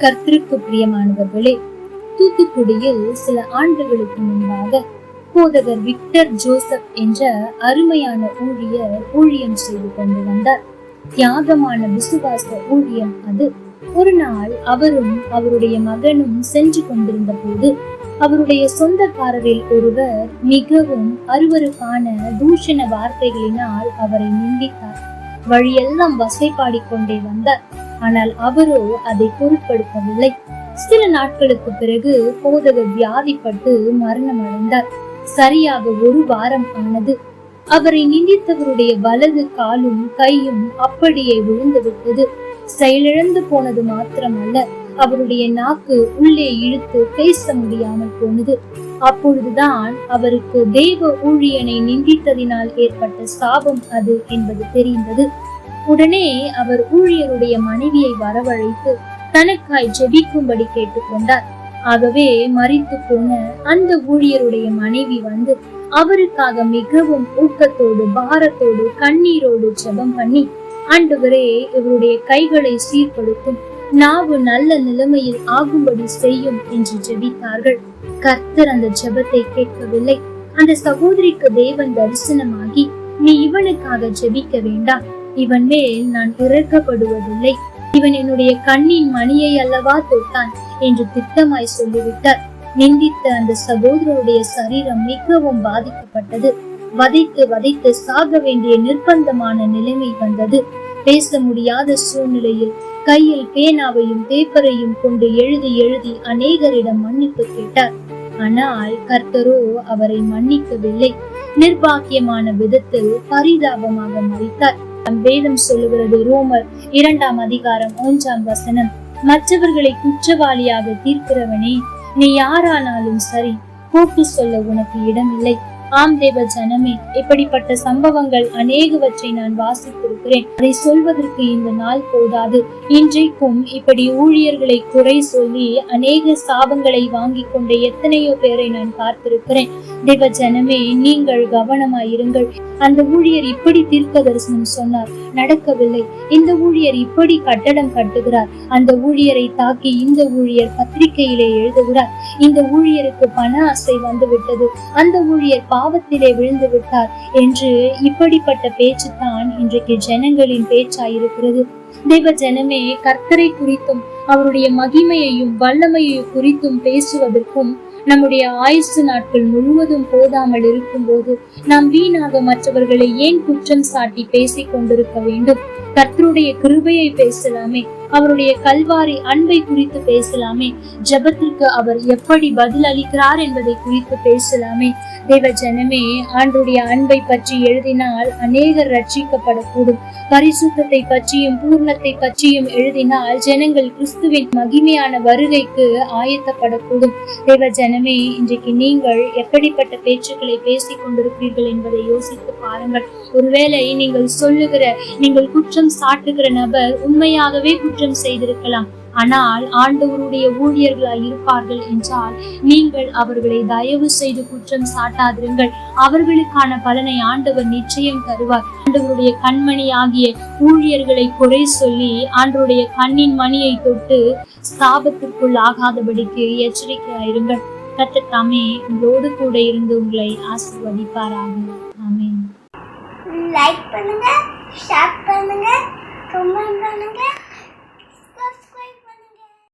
கர்த்தருக்கு பிரியமானவர்களே தூத்துக்குடியில் சில ஆண்டுகளுக்கு முன்பாக போதகர் விக்டர் ஜோசப் என்ற அருமையான ஊழியர் ஊழியம் செய்து கொண்டு வந்தார். தியாகமான விசுவாச ஊழியம் அது. ஒரு நாள் அவரும் அவருடைய மகனும் சென்று கொண்டிருந்த போது அவருடைய சொந்தக்காரரில் ஒருவர் மிகவும் அருவருக்கான தூஷண வார்த்தைகளினால் அவரை நிந்தித்தார். வழியெல்லாம் வசைப்பாடிக் கொண்டே வந்தார். ஆனால் அவரோ அதை பொருட்படுத்தவில்லை. சில நாட்களுக்கு பிறகு போதகர் வியாதிப்பட்டு மரணம் அடைந்தார் சரியாக ஒரு வாரம் ஆனது. அவரை நிந்தித்தவருடைய வலது காலும் கையும் அப்படியே விழுந்து விட்டது செயலிழந்து போனது மாத்திரமல்ல அவருடைய நாக்கு உள்ளே இழுத்து பேச முடியாமல் போனது. அப்பொழுதுதான் அவருக்கு தெய்வ ஊழியனை நிந்தித்ததினால் ஏற்பட்ட சாபம் அது என்பது தெரிந்தது. உடனே அவர் ஊழியருடைய மனைவியை வரவழைத்து தனக்காய் ஜெபிக்கும்படி கேட்டுக்கொண்டார். ஆகவே மறித்து போன அந்த ஊழியருடைய மனைவி வந்து அவருக்காக மிகவும் ஊக்கத்தோடு பாரத்தோடு கண்ணீரோடு ஜெபம் பண்ணி ஆண்டவரே இவருடைய கைகளை சீர்படுத்தும் நாவு நல்ல நிலைமையில் ஆகும்படி செய்யும் என்று ஜெபித்தார்கள். கர்த்தர் அந்த ஜெபத்தை கேட்கவில்லை. அந்த சகோதரிக்கு தேவன் தரிசனமாகி நீ இவனுக்காக ஜெபிக்க வேண்டாம். இவன் மேல் நான் இறக்கப்படுவதில்லை. இவன் என்னுடைய கண்ணின் மணியை அல்லவா தொட்டான் என்று திட்டமாய் சொல்லிவிட்டார். நிந்தித்த அந்த சகோதரருடைய சரீரம் மிகவும் பாதிக்கப்பட்டது. வதைத்து வதைத்து சாக வேண்டிய நிர்பந்தமான நிலைமை வந்தது. பேச முடியாத சூழ்நிலையில் கையில் பேனாவையும் பேப்பரையும் கொண்டு எழுதி எழுதி அநேகரிடம் மன்னிப்பு கேட்டார். ஆனால் கர்த்தரோ அவரை மன்னிக்கவில்லை. நிர்பாக்கியமான விதத்தில் பரிதாபமாக மறித்தார். வேதம் சொல்லுகிறது. ரோமர் இரண்டாம் அதிகாரம் ஒன்றாம் வசனம். மற்றவர்களை குற்றவாளியாக தீர்க்கிறவனே நீ யாரானாலும் சரி கூட்டு சொல்ல உனக்கு இடமில்லை. ஆம் தேவ ஜனமே இப்படிப்பட்ட சம்பவங்கள் அநேகவற்றை நான் வாசித்திருக்கிறேன். அதை சொல்வதற்கு இந்த நாள் போதாது. இன்றைக்கும் இப்படி ஊழியர்களை குறை சொல்லி அநேக சாபங்களை வாங்கி கொண்ட எத்தனையோ பேரை நான் பார்த்திருக்கிறேன். தேவ ஜனமே நீங்கள் கவனமாயிருங்கள். அந்த ஊழியர் இப்படி தீர்க்க தரிசனம் சொன்னார். நடக்கவில்லை. இந்த ஊழியர் இப்படி கட்டடம் கட்டுகிறார். அந்த ஊழியரை தாக்கி இந்த ஊழியர் பத்திரிகையிலே எழுதுகிறார் இந்த ஊழியருக்கு பண ஆசை வந்துவிட்டது. அந்த ஊழியர் பாவத்திலே விழுந்து விட்டார் என்று இப்படிப்பட்ட பேச்சு தான் இன்றைக்கு ஜனங்களின் பேச்சாயிருக்கிறது. தேவ ஜனமே கர்த்தரை குறித்தும் அவருடைய மகிமையையும் வல்லமையையும் குறித்தும் பேசுவதற்கும் நம்முடைய ஆயுசு நாட்கள் முழுவதும் போதாமல் இருக்கும்போது நாம் வீணாக மற்றவர்களை ஏன் குற்றம் சாட்டி பேசிக் கொண்டிருக்க வேண்டும்? கர்த்தருடைய கிருபையை பேசலாமே. அவருடைய கல்வாரி அன்பை குறித்து பேசலாமே. ஜெபத்திற்கு அவர் எப்படி பதில் அளிக்கிறார் என்பதை குறித்து பேசலாமே. தேவ ஜனமே ஆண்டுடைய அன்பை பற்றி எழுதினால் அநேகர் ரட்சிக்கப்படக்கூடும். பரிசுத்தத்தை பற்றியும் பூர்ணத்தை பற்றியும் எழுதினால் ஜனங்கள் கிறிஸ்துவின் மகிமையான வருகைக்கு ஆயத்தப்படக்கூடும். தேவ ஜனமே இன்றைக்கு நீங்கள் எப்படிப்பட்ட பேச்சுக்களை பேசிக் கொண்டிருக்கிறீர்கள் என்பதை யோசித்து பாருங்கள். ஒருவேளை நீங்கள் சொல்லுகிற நீங்கள் குற்றம் சாட்டுகிற நபர் உண்மையாகவே குற்றம் குற்றம் செய்திருக்கலாம். ஆனால் ஆண்டவருடைய ஊழியர்களாய் இருப்பார்கள் என்றால் நீங்கள் அவர்களை தயவு செய்து குற்றம் சாட்டாதிருங்கள். அவர்களுக்கான பலனை ஆண்டவர் நிச்சயம் தருவார். ஆண்டவருடைய கண்மணி ஆகிய ஊழியர்களை குறை சொல்லி ஆண்டவருடைய கண்ணின் மணியை தொட்டு ஸ்தாபத்திற்குள் ஆகாதபடிக்கு எச்சரிக்கையாயிருங்கள். கத்த தாமே உங்களோடு கூட இருந்து உங்களை ஆசிர்வதிப்பாராக. ஆமே